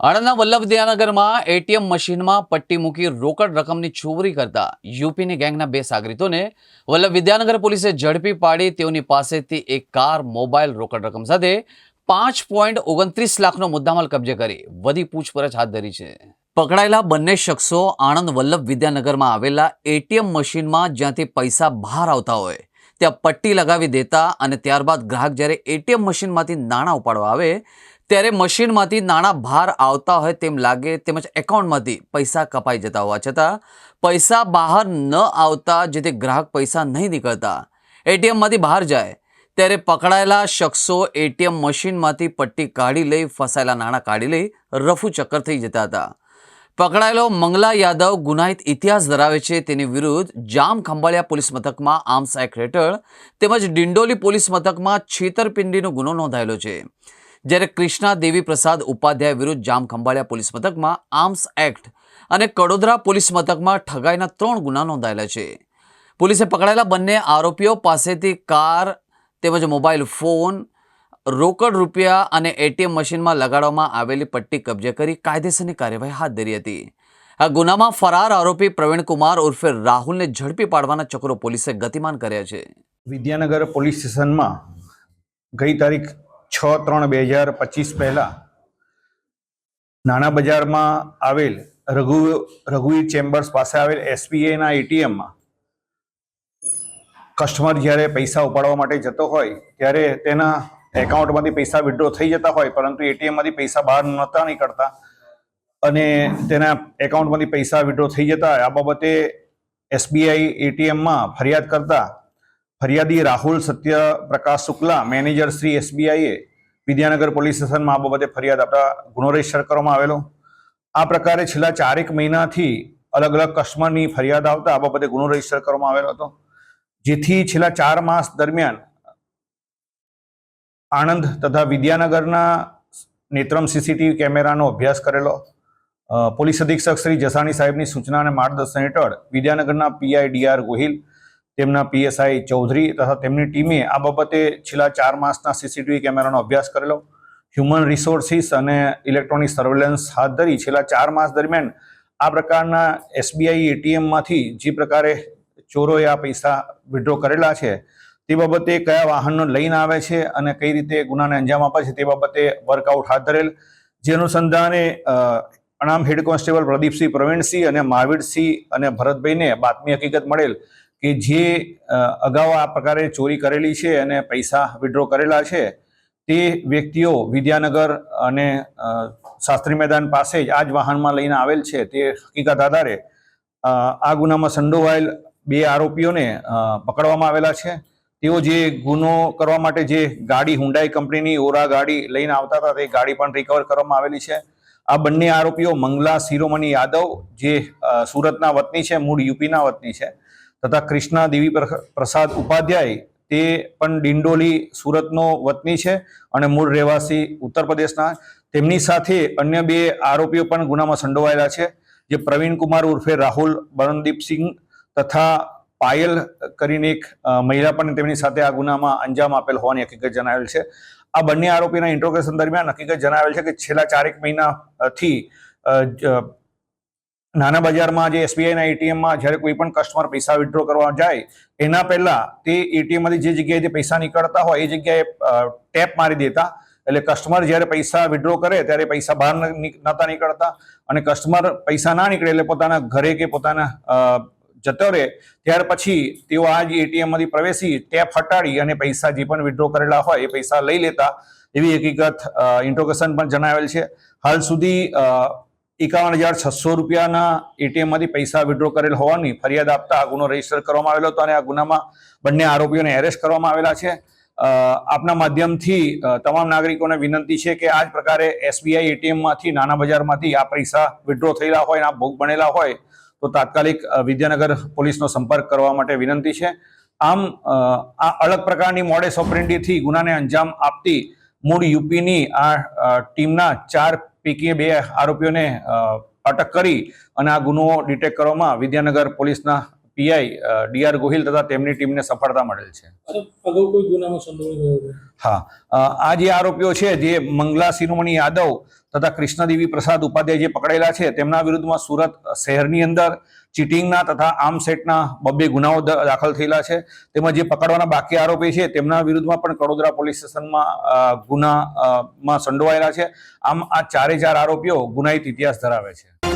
આણંદના Vallabh વિદ્યાનગરમાં ATM મશીનમાં પટ્ટી મૂકી રોકડ રકમની ચોરી કરતા યુપીની ગેંગના બે સાગરીતોને વલ્લભ વિદ્યાનગર પોલીસે ઝડપી પાડી તેઓની પાસેથી એક કાર, મોબાઈલ, રોકડ રકમ સાથે પાંચ પોઈન્ટ ઓગણત્રીસ લાખનો મુદ્દામાલ કબજે કરી વધી પૂછપરછ હાથ ધરી છે. પકડાયેલા બંને શખ્સો આણંદ વલ્લભ વિદ્યાનગરમાં આવેલા એટીએમ મશીનમાં જ્યાંથી પૈસા બહાર આવતા હોય, ત્યાં પટ્ટી લગાવી દેતા અને ત્યારબાદ ગ્રાહક જ્યારે એટીએમ મશીનમાંથી નાણાં ઉપાડવા આવે ત્યારે મશીનમાંથી નાણાં બહાર આવતા હોય તેમ લાગે તેમજ એકાઉન્ટમાંથી પૈસા કપાઈ જતા હોવા છતાં પૈસા બહાર ન આવતા જેથી ગ્રાહક પૈસા નહીં નીકળતા. એટીએમમાંથી બહાર જાય ત્યારે પકડાયેલા શખ્સો એટીએમ મશીનમાંથી પટ્ટી કાઢી લઈ, ફસાયેલા નાણાં કાઢી લઈ રફુ ચક્કર થઈ જતા હતા. પકડાયેલો મંગલા યાદવ ગુનાહિત ઇતિહાસ ધરાવે છે. તેની વિરુદ્ધ જામ ખંભાળિયા પોલીસ મથકમાં આર્મ્સ એક્ટ હેઠળ તેમજ ડિંડોલી પોલીસ મથકમાં છેતરપિંડીનો ગુનો નોંધાયેલો છે. જ્યારે કૃષ્ણા દેવી પ્રસાદ ઉપાધ્યાય વિરુદ્ધ જામ ખંભાળિયા પોલીસ મથકમાં આર્મ્સ એક્ટ અને કડોદરા પોલીસ મથકમાં ઠગાઈના ત્રણ ગુના નોંધાયેલા છે. પોલીસે પકડાયેલા બંને આરોપીઓ પાસેથી કાર તેમજ મોબાઈલ ફોન, રોકડ રૂપિયા અને એટીએમ મશીનમાં લગાડવામાં આવેલી પટ્ટી કબજે કરી કાયદેસરની કાર્યવાહી હાથ ધરી હતી. આ ગુનામાં ફરાર આરોપી પ્રવીણકુમાર ઉર્ફે રાહુલને ઝડપી પાડવાના ચક્રો પોલીસે ગતિમાન કર્યા છે. વિદ્યાનગર પોલીસ સ્ટેશનમાં ગઈ તારીખ છ ત્રણ બે હજાર પચીસ પહેલાં નાના બજારમાં આવેલ રઘુ રઘુવીર ચેમ્બર્સ પાસે આવેલ એસબીઆઈના એટીએમમાં કસ્ટમર જ્યારે પૈસા ઉપાડવા માટે જતો હોય, ત્યારે તેના એકાઉન્ટમાંથી પૈસા વિડ્રો થઈ જતા હોય, પરંતુ એટીએમમાંથી પૈસા બહાર નહોતા નીકળતા અને તેના એકાઉન્ટમાંથી પૈસા વિડ્રો થઈ જતા. આ બાબતે એસબીઆઈ એટીએમમાં ફરિયાદ કરતા ફરિયાદી રાહુલ સત્ય પ્રકાશ શુક્લા, મેનેજર શ્રી એસબીઆઈએ વિદ્યાનગર પોલીસ સ્ટેશનમાં આ બાબતે ફરિયાદ આપતા ગુનો રજિસ્ટર કરવામાં આવેલો. આ પ્રકારે છેલ્લા ચારેક મહિનાથી અલગ અલગ કસ્ટમરની ફરિયાદ આવતા આ બાબતે ગુનો રજિસ્ટર કરવામાં આવેલો હતો. જેથી છેલ્લા ચાર માસ દરમિયાન આણંદ તથા વિદ્યાનગરના નેત્રમ સીસીટીવી કેમેરાનો અભ્યાસ કરેલો. પોલીસ અધિક્ષક શ્રી જસાણી સાહેબની સૂચના અને માર્ગદર્શન હેઠળ વિદ્યાનગરના પીઆઈ ડીઆર ગોહિલ તેમના પીએસઆઈ ચૌધરી તથા તેમની ટીમે આ બાબતે છેલ્લા ચાર માસના સીસીટીવી કેમેરાનો અભ્યાસ કરેલો. હ્યુમન રિસોર્સિસ અને ઇલેક્ટ્રોનિક સર્વેલન્સ હાથ ધરી છેલ્લા ચાર માસ દરમિયાન આ પ્રકારના એસબીઆઈ એટીએમમાંથી જે પ્રકારે ચોરોએ આ પૈસા વિડ્રો કરેલા છે, તે બાબતે કયા વાહનનો લઈને આવે છે અને કઈ રીતે ગુનાને અંજામ આપે છે તે બાબતે વર્કઆઉટ હાથ ધરેલ. જે અનુસંધાને અણામ હેડ કોન્સ્ટેબલ પ્રદીપસિંહ પ્રવીણસિંહ અને મહાવીરસિંહ અને ભરતભાઈને બાતમી હકીકત મળેલ. કે જે અગાઉ આ પ્રકારે ચોરી કરેલી છે અને પૈસા વિડ્રો કરેલા છે, તે વ્યક્તિઓ વિદ્યાનગર અને શાસ્ત્રી મેદાન પાસે જ આ જ વાહનમાં લઈને આવેલ છે. તે હકીકત આધારે આ ગુનામાં સંડોવાયેલ બે આરોપીઓને પકડવામાં આવેલા છે. તેઓ જે ગુનો કરવા માટે જે ગાડી હુંડાઈ કંપનીની ઓરા ગાડી લઈને આવતા હતા, તે ગાડી પણ રિકવર કરવામાં આવેલી છે. આ બંને આરોપીઓ મંગલા શિરોમણી યાદવ, જે સુરતના વતની છે, મૂળ યુપીના વતની છે. તથા કૃષ્ણા દેવી પ્ર- પ્રસાદ ઉપાધ્યાય તે પણ ડિંડોલી સુરતનો વતની છે અને મૂળ રહેવાસી ઉત્તર પ્રદેશના. તેમની સાથે અન્ય બે આરોપીઓ પણ ગુનામાં સંડોવાયેલા છે, જે પ્રવીણ કુમાર ઉર્ફે રાહુલ બરણદીપસિંહ તથા પાયલ કરીને એક મહિલા પણ તેમની સાથે આ ગુનામાં અંજામ આપેલ હોવાની હકીકત જણાવેલ છે. આ બંને આરોપીના ઇન્ટ્રોગેશન દરમિયાન હકીકત જણાવેલ છે કે છેલ્લા ચારેક મહિનાથી નાના બજારમાં જે એસબીઆઈના એટીએમમાં જ્યારે કોઈ પણ કસ્ટમર પૈસા વિડ્રો કરવા જાય, એના પહેલા તે એટીએમમાંથી જે જગ્યાએથી પૈસા નીકળતા હોય, એ જગ્યાએ ટેપ મારી દેતા. એટલે કસ્ટમર જ્યારે પૈસા વિડ્રો કરે, ત્યારે પૈસા બહાર ન- નીક- નહોતા નીકળતા. અને કસ્ટમર પૈસા ના નીકળે એટલે પોતાના ઘરે કે પોતાના જતો રહે ત્યાર પછી તેઓ આ જ એટીએમમાંથી પ્રવેશી, ટેપ હટાડી અને પૈસા જે પણ વિડ્રો કરેલા હોય, એ પૈસા લઈ લેતા. એવી હકીકત ઇન્ટ્રોગેશન પણ જણાવેલ છે. હાલ સુધી એકાવન હજાર છસો રૂપિયાના એટીએમમાંથી પૈસા વિડ્રો કરેલ હોવાની ફરિયાદ આપતા આ ગુનો રજિસ્ટર કરવામાં આવેલો હતો અને આ ગુનામાં બંને આરોપીઓને એરેસ્ટ કરવામાં આવેલા છે. આપના માધ્યમથી તમામ નાગરિકોને વિનંતી છે કે આ જ પ્રકારે એસબીઆઈ એટીએમમાંથી, નાના બજારમાંથી આ પૈસા વિડ્રો થયેલા હોય અને આ ભોગ બનેલા હોય, તો તાત્કાલિક વિદ્યાનગર પોલીસનો સંપર્ક કરવા માટે વિનંતી છે. આમ આ અલગ પ્રકારની મોડેસ ઓપરેન્ડીથી ગુનાને અંજામ આપતી મૂળ યુપીની આ ટીમના ચાર પૈકી બે આરોપીઓને અટક કરી અને આ ગુનો ડિટેક્ટ કરવામાં વિદ્યાનગર પોલીસના પીઆઈ ડીઆર ગોહિલ તથા તેમની ટીમને સફળતા મળેલ છે. ગુનામાં હા. આ જે આરોપીઓ છે જે મંગલા શિરોમણી યાદવ તથા કૃષ્ણદેવી પ્રસાદ ઉપાધ્યાય જે પકડેલા છે તેમના વિરુદ્ધમાં સુરત શહેરની અંદર ચીટિંગના તથા આર્મ સેટના બબ્બે ગુનાઓ દાખલ થયેલા છે. તેમજ જે પકડવાના બાકી આરોપી છે તેમના વિરુદ્ધમાં પણ કડોદરા પોલીસ સ્ટેશનમાં અ, ગુના અ, માં સંડોવાયેલા છે. આમ આ ચારે ચાર આરોપીઓ ગુનાહિત ઇતિહાસ ધરાવે છે.